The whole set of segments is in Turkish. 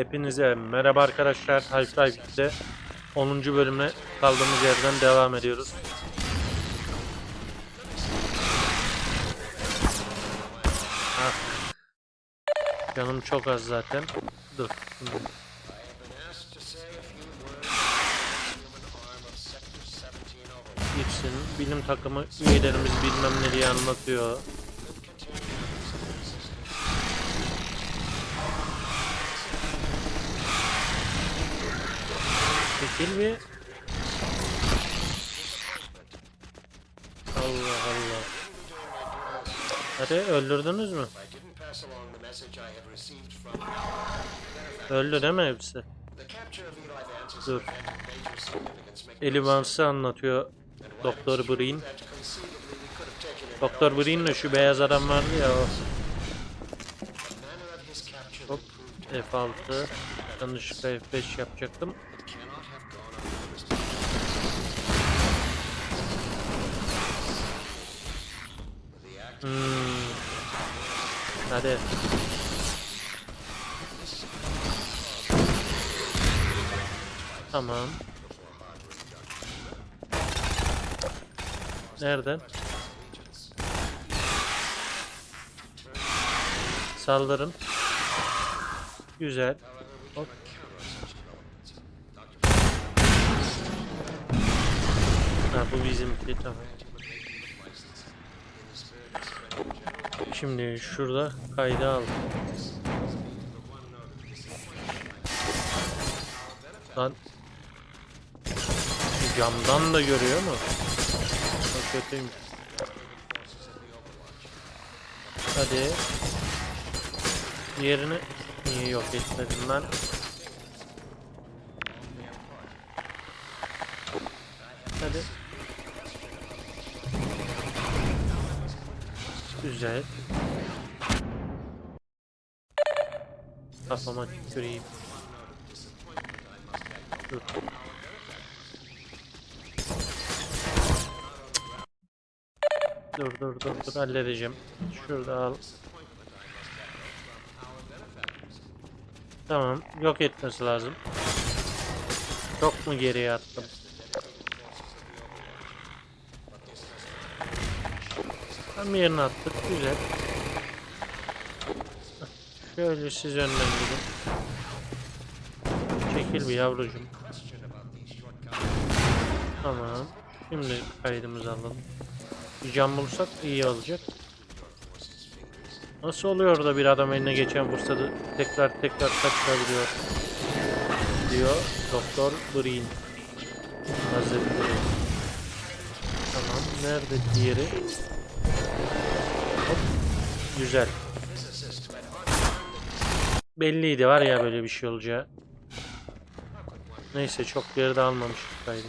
Hepinize merhaba arkadaşlar. Half-Life 2'de 10. bölüme kaldığımız yerden devam ediyoruz. Ah. Canım çok az zaten. Dur. Gitsin. Bilim takımı üyelerimiz bilmem ne diye anlatıyor. Bir. Allah Allah. Hadi öldürdünüz mü? Öldü değil mi hepsi? Dur. an event of major significance making Eli Vance'ı anlatıyor Doktor Breen. Doktor Breen'le şu beyaz adam vardı ya o. Hop. that proved F6. Yanlışlıkla F5 yapacaktım. Hmm. Hadi. Tamam. Nereden? Saldırın. Güzel. Hop. Ha bu bizimki tamam. Şimdi şurada kayda al. Lan camdan da görüyor mu? Çok kötüymüş. Hadi. Diğerini niye yok etmedim ben? Güzel. Kafama tüküreyim. Dur. Dur dur dur dur halledeceğim. Şurada al. Tamam yok etmesi lazım. Çok mu geriye attım? Tam yerine attık güzel. Şöyle siz önden gidin. Çekil bir yavrucuğum. Tamam. Şimdi kaydımızı alalım. Bir cam bulsak iyi olacak. Nasıl oluyor da bir adam eline geçen fırsatı tekrar tekrar kaçırabiliyor? Diyor Doktor Breen. Hazretleri. Tamam. Nerede diğeri? Hop. Güzel. Belliydi var ya böyle bir şey olacağı. Neyse çok geride almamış kaydı.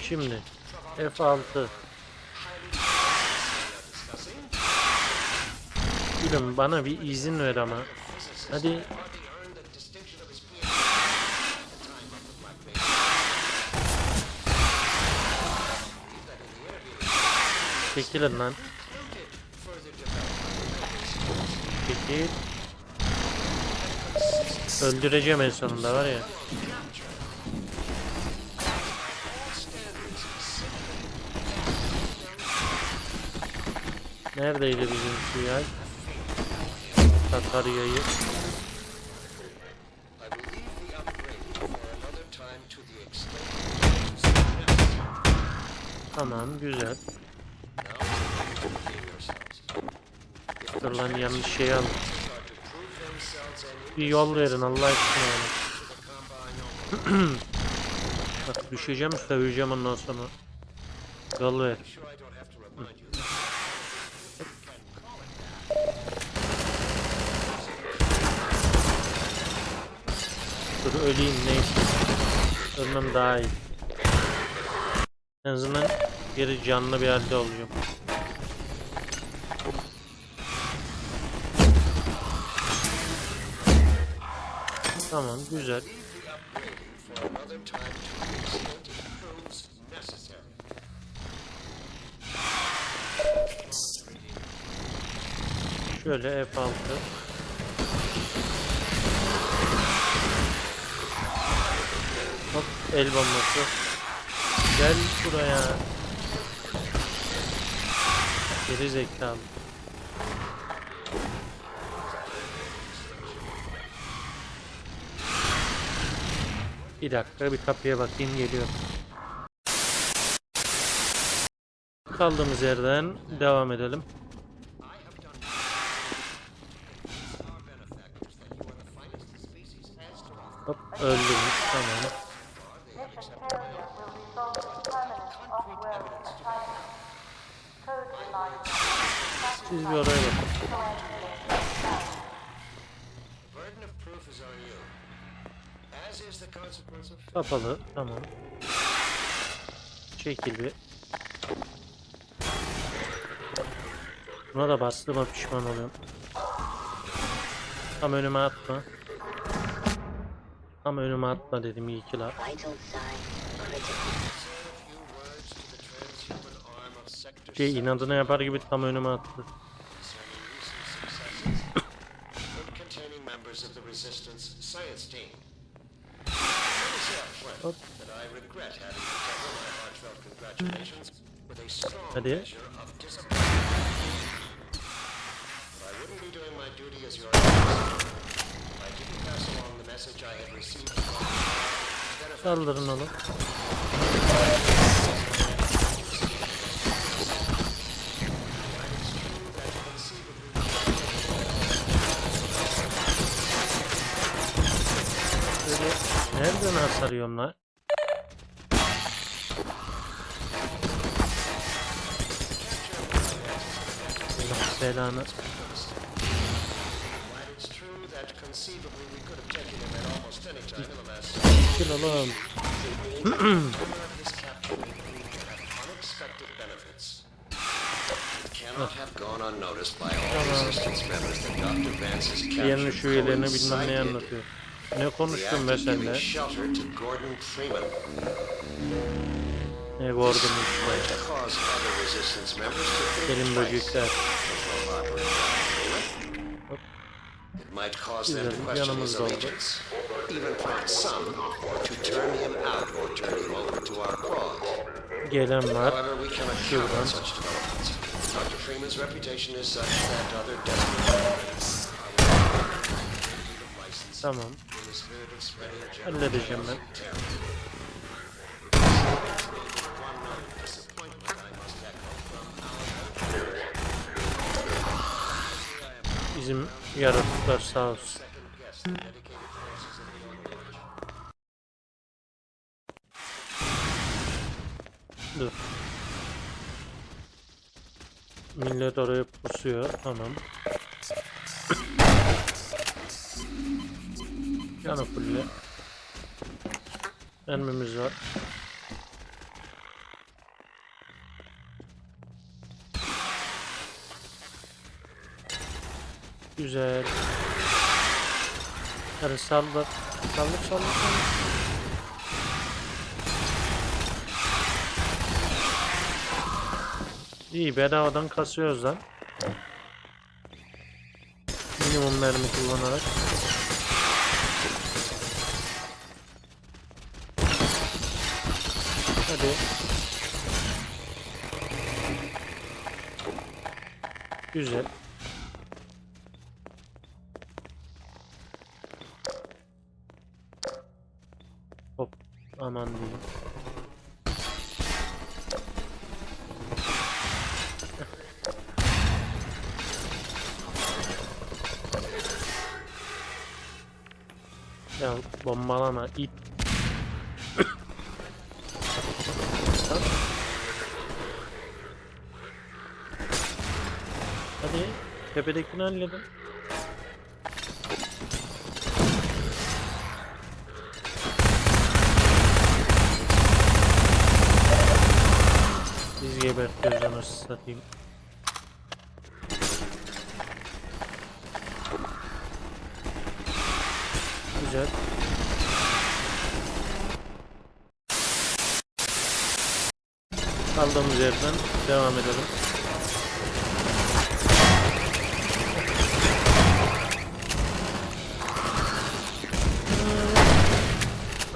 Şimdi F6 Gülüm bana bir izin ver ama. Hadi. Çekilin lan. Çekil. Öldüreceğim en sonunda var ya. Neredeydi bizim şu yay? Sakarya'yı. I will leave Dur lan yanlış şey al. Bir yol verin Allah aşkına yani. Bak düşeceğim söveceğim ondan sonra. Yol ver. Dur öleyim neyse. Ölmem daha iyi. En azından geri canlı bir halde olacağım. Tamam güzel. Şöyle F6. Hop el bombası. Gel buraya. Geri zekalı. Bir dakika bir kapıya bakayım geliyor. Kaldığımız yerden devam edelim. Hop öldürmüş tamam. Siz bir oraya bakın. burden of proof is on you. As is the consequence of Kapalı tamam. Çekil bir. Buna da bastığıma pişman oluyorum. Tam önüme atma. Tam önüme atma dedim iyi ki la. Şey 7 inadına yapar gibi tam önüme attı. of the Resistance science team. Hadi. measure of all resistance members that Dr. Vance's Diğerinin şu üyelerini bilmem coincided anlatıyor. Ne konuştun be of sen giving de? shelter to Gordon Freeman. Ne gördün işte. Twice böcekler. Güzel, yanımızda oldu. Gelen var. Şuradan. Dr. Freeman's reputation is such that other desperate license Tamam. Halledeceğim ben. Bizim yaratıklar sağ olsun. Dur. Millet oraya pusuyor. Tamam. Yanı fulle. Mermimiz var. Güzel. Hadi saldır. Saldır saldır saldır. İyi bedavadan kasıyoruz lan. Minimum mermi kullanarak. Hadi. Güzel. Hop. Aman diyeyim. Ya bombalama it. Tepedekini halledin. Biz gebertiyoruz anasını satayım. Güzel. Kaldığımız yerden devam edelim.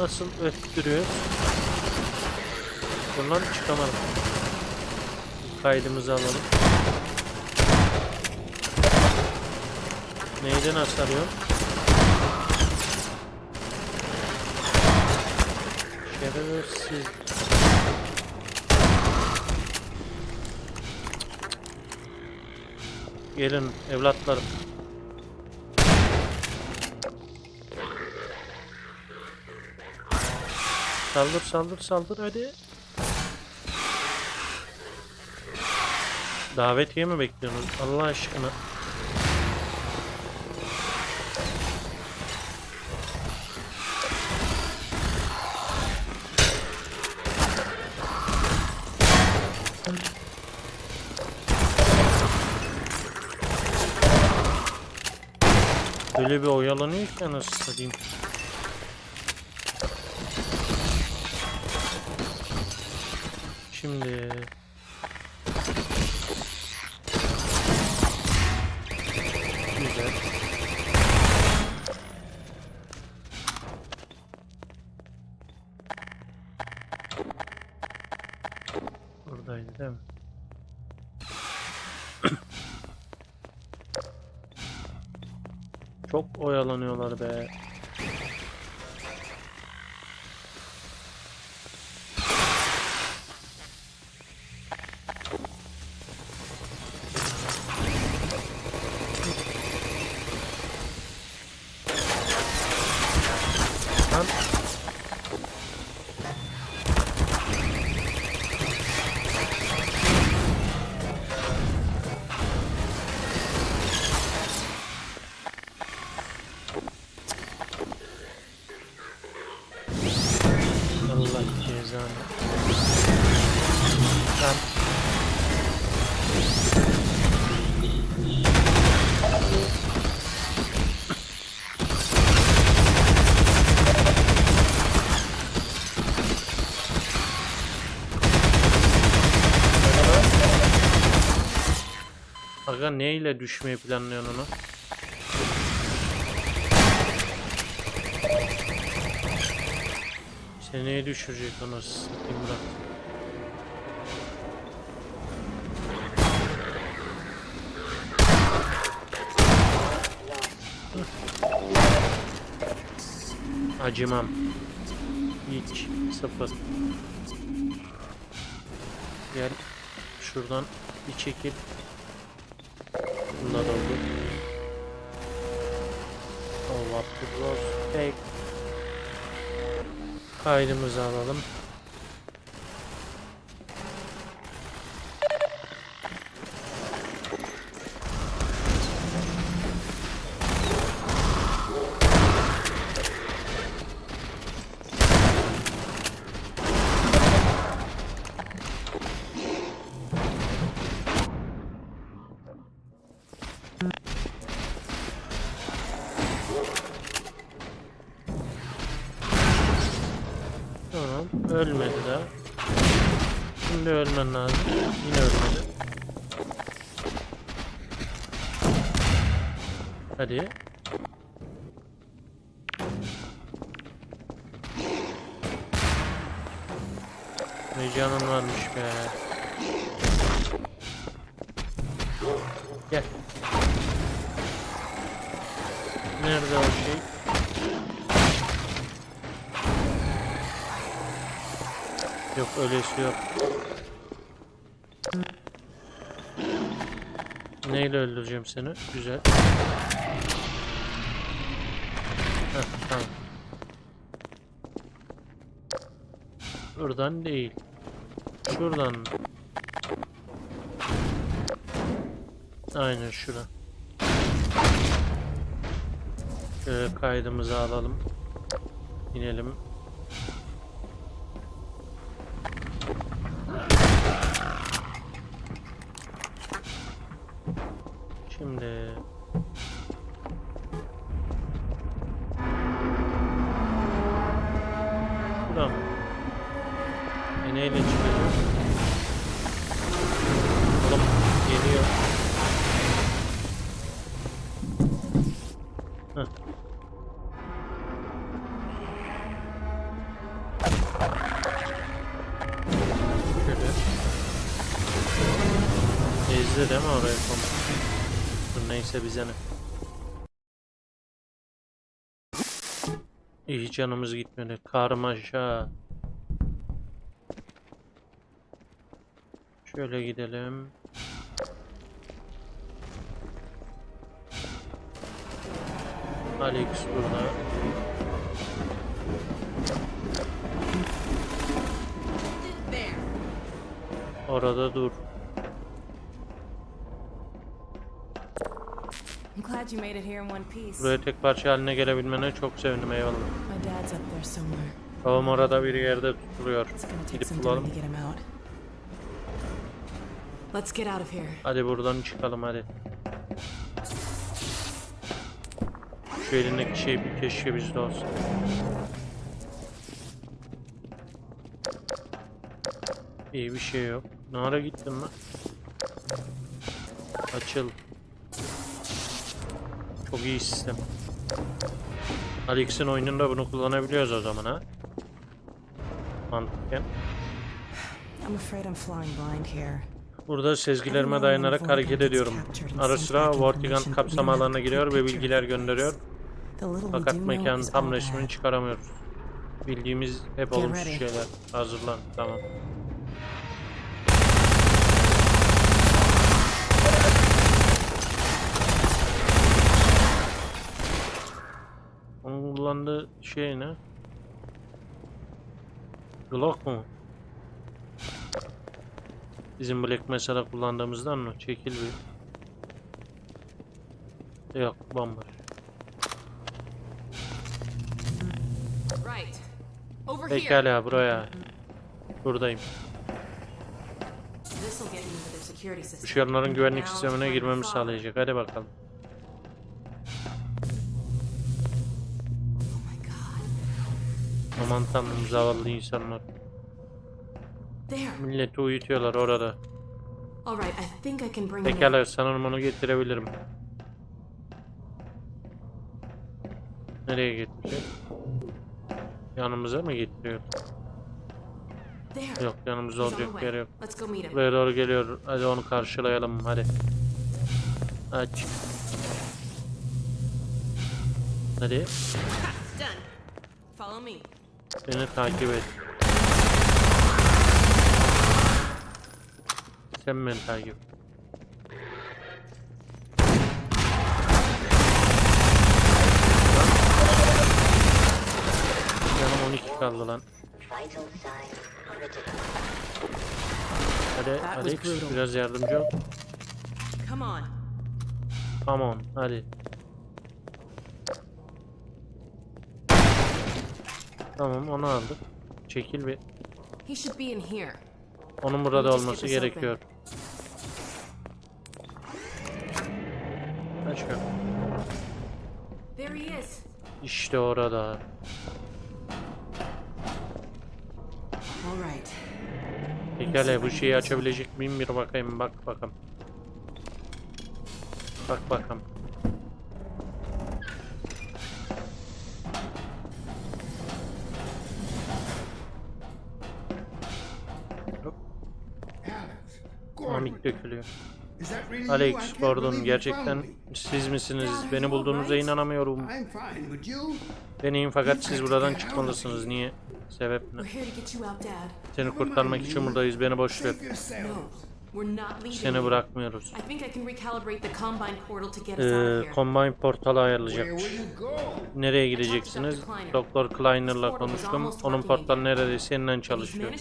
Nasıl öttürüyor? Bundan çıkamadım. Kaydımızı alalım. Neyden hasarıyor? Şerefsiz. Gelin evlatlarım. Saldır saldır saldır hadi. Davetiye mi bekliyorsunuz Allah aşkına? Böyle bir oyalanıyor ki anasını. Şimdi Güzel. Buradaydı değil mi? Çok oyalanıyorlar be. Aga neyle düşmeyi planlıyorsun onu? Seneye düşürecek onu satayım. Acımam. Hiç. Sıfır. Gel. Şuradan bir çekil. Bunlar oldu. The was fake. Kaydımızı alalım. Tamam. Ölmedi daha. Şimdi ölmen lazım. Yine ölmedi. Hadi. Ne canın varmış be. Gel. Nerede o şey? Yok öylesi yok. Neyle öldüreceğim seni? Güzel. Heh, tamam. Buradan değil. Şuradan. Aynen şuradan. Şöyle kaydımızı alalım. İnelim. Şimdi Buradan mı? Neyle çıkacağız? Neyse bize ne. İyi canımız gitmedi. Karmaşa. Şöyle gidelim. Alex burada. Orada dur. Glad you made it here in one piece. Buraya tek parça haline gelebilmene çok sevindim eyvallah. My dad's up there somewhere. Babam orada bir yerde tutuluyor. Gidip bulalım. Let's get out of here. Hadi buradan çıkalım hadi. Şu elindeki şey bir keşke bizde olsa. İyi bir şey yok. Ne ara gittin lan? Açıl. Çok iyi sistem. Alex'in oyununda bunu kullanabiliyoruz o zaman ha. Mantıken. I'm afraid I'm flying blind here. Burada sezgilerime dayanarak hareket ediyorum. Ara sıra Vortigand kapsama alanına giriyor ve bilgiler gönderiyor. Fakat mekanın tam resmini çıkaramıyoruz. Bildiğimiz hep ready. şeyler. Hazırlan. Tamam. Onun kullandığı şey ne? Glock mu? Bizim Black Mesa'da kullandığımızdan mı? Çekil bir. Yok here. Pekala buraya. Buradayım. Dışarıların güvenlik sistemine girmemi sağlayacak. Hadi bakalım. Aman tanrım zavallı insanlar. Milleti uyutuyorlar orada. All right. I think I can bring him in. Pekala sanırım onu getirebilirim. Nereye getirecek? Yanımıza mı getiriyor? Yok yanımızda olacak yer yok. Buraya doğru geliyor. Hadi onu karşılayalım hadi. Aç. Hadi. Follow me. Beni takip et. Sen beni takip et. Canım 12 kaldı lan. Hadi brutal. biraz yardımcı ol. Come on. Come on hadi. Tamam onu aldık. Çekil bir. He should be in here. Onun burada olması gerekiyor. İs. İşte orada. All right. Pekala bu şeyi açabilecek miyim bir bakayım bak bakalım. Bak bakalım. Mamik dökülüyor. Alex you gerçekten siz misiniz? Beni bulduğunuza inanamıyorum. I'm fine, but you? Ben iyiyim fakat siz buradan çıkmalısınız. Niye? Sebep ne? Seni kurtarmak için buradayız. Beni boş ver. Seni bırakmıyoruz. I think I can recalibrate the Combine portal to get us out of Ee. Combine portalı Where ayarlayacakmış. will you go? Nereye gideceksiniz? Doktor Kleiner'la konuştum. Onun portalı neredeyse yeniden çalışıyor.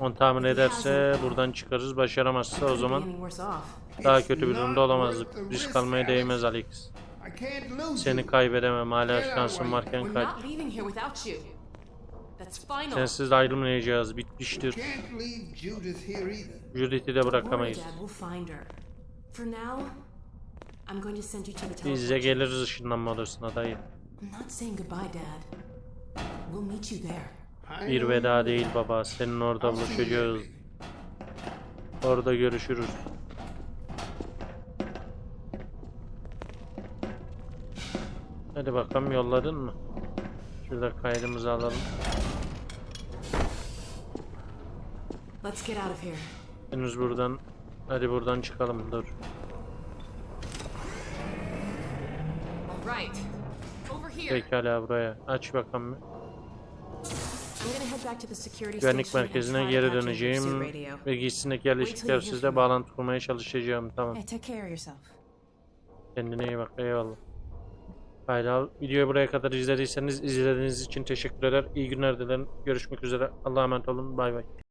Onu tamir ederse buradan çıkarız. Başaramazsa o zaman daha kötü bir durumda olamazdık. Risk almaya değmez Alex. Seni you. kaybedemem. Hala şansım varken kaç. Sensiz ayrılmayacağız. Bitmiştir. Judith'i de bırakamayız. Dad. We'll find her. For now, I'm going to send you to the Biz teleport. de geliriz ışınlanma odasına dayı. Bir veda değil baba. Senin orada buluşacağız. Orada görüşürüz. Hadi bakalım yolladın mı? Şurada kaydımızı alalım. Let's get out of here. Henüz buradan hadi buradan çıkalım dur. Right. Over here. Pekala buraya. Aç bakalım. Güvenlik merkezine geri döneceğim. Ve giysisindeki yerleşikler sizle bağlantı kurmaya çalışacağım. Tamam. Kendine iyi bak. Eyvallah. Haydi videoyu buraya kadar izlediyseniz izlediğiniz için teşekkür eder. İyi günler dilerim. Görüşmek üzere. Allah'a emanet olun. Bay bay.